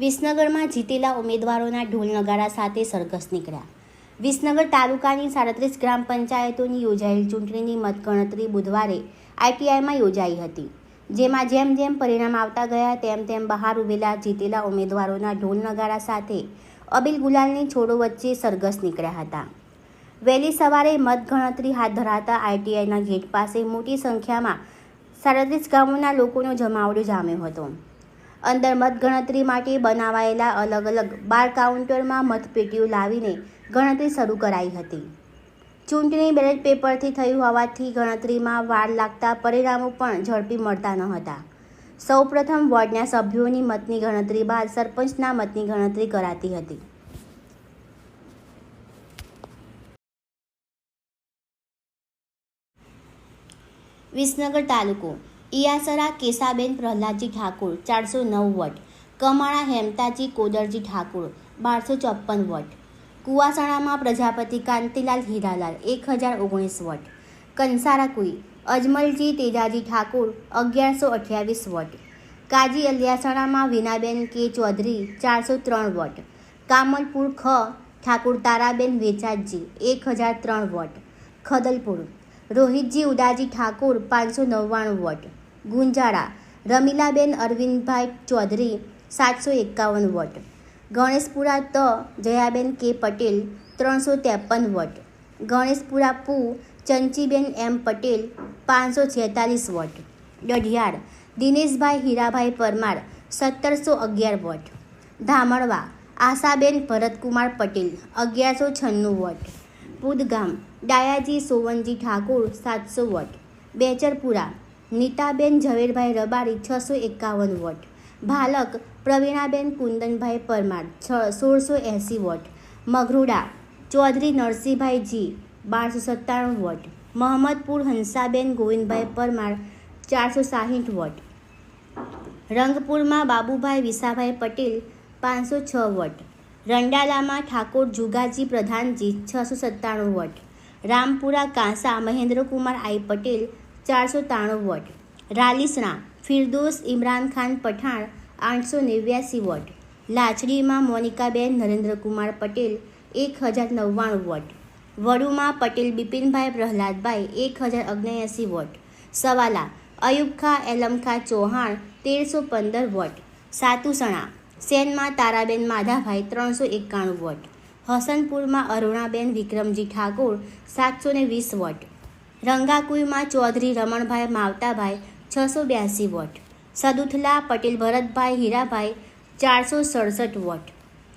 વિસનગરમાં જીતેલા ઉમેદવારોના ઢોલ નગારા સાથે સરઘસ નીકળ્યા. વિસનગર તાલુકાની સાડત્રીસ ગ્રામ પંચાયતોની યોજાયેલ ચૂંટણીની મતગણતરી બુધવારે આઈટીઆઈમાં યોજાઈ હતી. જેમાં જેમ જેમ પરિણામ આવતા ગયા, તેમ તેમ બહાર ઉભેલા જીતેલા ઉમેદવારોના ઢોલ નગારા સાથે અબિલ ગુલાલની છોડો વચ્ચે સરઘસ નીકળ્યા હતા. વહેલી સવારે મતગણતરી હાથ ધરાતા આઈટીઆઈના ગેટ પાસે મોટી સંખ્યામાં સાડત્રીસ ગામોના લોકોનો જમાવડો જામ્યો હતો. અંદર મતગણતરી માટે બનાવાયેલા અલગ અલગ બાર કાઉન્ટરમાં મતપેટીઓ લાવીને ગણતરી શરૂ કરાઈ હતી. ચૂંટણી બેલેટ પેપરથી થયું હોવાથી ગણતરીમાં વાર લાગતા પરિણામો પણ ઝડપી મળતા ન હતા. સૌપ્રથમ વોર્ડના સભ્યોની મતની ગણતરી બાદ સરપંચના મતની ગણતરી કરાતી હતી. વિસનગર તાલુકો ઇયાસરા કેસાબેન પ્રહલાદજી ઠાકોર, ચારસો નવ વોટ. કમાણા હેમતાજી કોદરજી ઠાકોર, બારસો ચોપન વોટ. કુવાસણામાં પ્રજાપતિ કાંતિલાલ હીરાલાલ, એક હજાર ઓગણીસ વોટ. કંસારા કુઈ, અજમલજી તેજાજી ઠાકુર, અગિયારસો અઠ્યાવીસ વોટ. કાજી અલિયાસણામાં વિનાબેન કે ચૌધરી, ચારસો ત્રણ વોટ. કામલપુર ખ, ઠાકુર તારાબેન વેચાજી એક હજાર ત્રણ વોટ. ખદલપુર. રોહિતજી ઉદાજી ઠાકુર, પાંચસો નવ્વાણું વોટ. ગુંજાળા, રમીલાબેન અરવિંદભાઈ ચૌધરી, સાતસો એકાવન વોટ. ગણેશપુરા ત. જયાબેન કે. પટેલ, ત્રણસો ત્રેપન વોટ. ગણેશપુરા પુ. ચંચીબેન એમ. પટેલ, પાંચસો છેતાલીસ વોટ. ડઢિયાળ દિનેશભાઈ હીરાભાઈ પરમાર, સત્તરસો અગિયાર વોટ. ધામણવા, આશાબેન ભરતકુમાર પટેલ, અગિયારસો છન્નું વોટ. પુદગામ, ડાયાજી સોવનજી ઠાકોર, સાતસો વોટ. બેચરપુરા નીતાબેન ઝવેરભાઈ રબારી છસો એકાવન વોટ. ભાલક પ્રવીણાબેન કુંદનભાઈ પરમાર છ, સોળસો એંસી વોટ. મઘરુડા ચૌધરી નરસિંહભાઈ જી બારસો સત્તાણું વોટ. મહમ્મદપુર હંસાબેન ગોવિંદભાઈ પરમાર ચારસો સાહીઠ વોટ. રંગપુરમાં બાબુભાઈ વિસાભાઈ પટેલ પાંચસો છ વોટ. રંડાલામાં ઠાકોર જુગાજી પ્રધાનજી છસો સત્તાણું વોટ. રામપુરા કાંસા મહેન્દ્રકુમાર આઈ પટેલ ચારસો ત્રાણું વોટ. રાલીસણા, ફિરદોસ, ઇમરાન ખાન પઠાણ, આઠસો નેવ્યાસી વોટ. લાચડીમાં મોનિકાબેન, નરેન્દ્રકુમાર પટેલ, એક હજાર નવ્વાણું વોટ. વડુમાં પટેલ બિપિનભાઈ પ્રહલાદભાઈ, એક હજાર અગ્નેયાસી વોટ. સવાલા અયુબખા એલમખા ચૌહાણ, તેરસો પંદર વોટ. સાતુસણા, સેનમાં તારાબેન માધાભાઈ, ત્રણસો એકાણું વોટ. હસનપુરમાં અરુણાબેન વિક્રમજી ઠાકોર, સાતસો વીસ વોટ. રંગાકુઈમાં ચૌધરી રમણભાઈ માવતાભાઈ છસો બ્યાસી વોટ. સદુથલા, પટેલ ભરતભાઈ, હીરાભાઈ, ચારસો સડસઠ વોટ.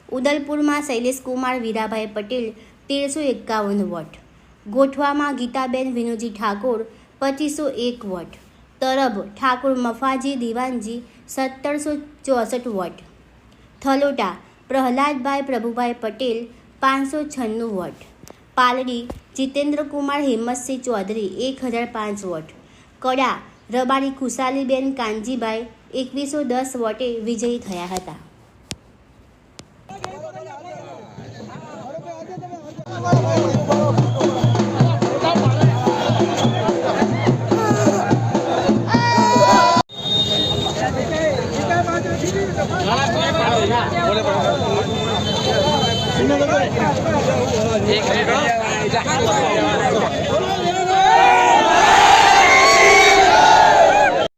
ઉદલપુરમાં શૈલેષકુમાર, વીરાભાઈ પટેલ, તેરસો એકાવન વોટ. ગોઠવામાં ગીતાબેન વિનોજી ઠાકોર, પચીસો એક વોટ. તરબ, ઠાકોર મફાજી દિવાનજી, સત્તરસો ચોસઠ વોટ. થલોટા, પ્રહલાદભાઈ પ્રભુભાઈ પટેલ, પાંચસો છન્નું વોટ. પાલડી, જીતેન્દ્રકુમાર, હિંમતસિંહ ચૌધરી, એક હજાર પાંચ વોટ. કડા, રબારી ખુશાલીબેન કાનજીભાઈ, એકવીસો દસ વોટે વિજયી થયા હતા. એક Obrigado.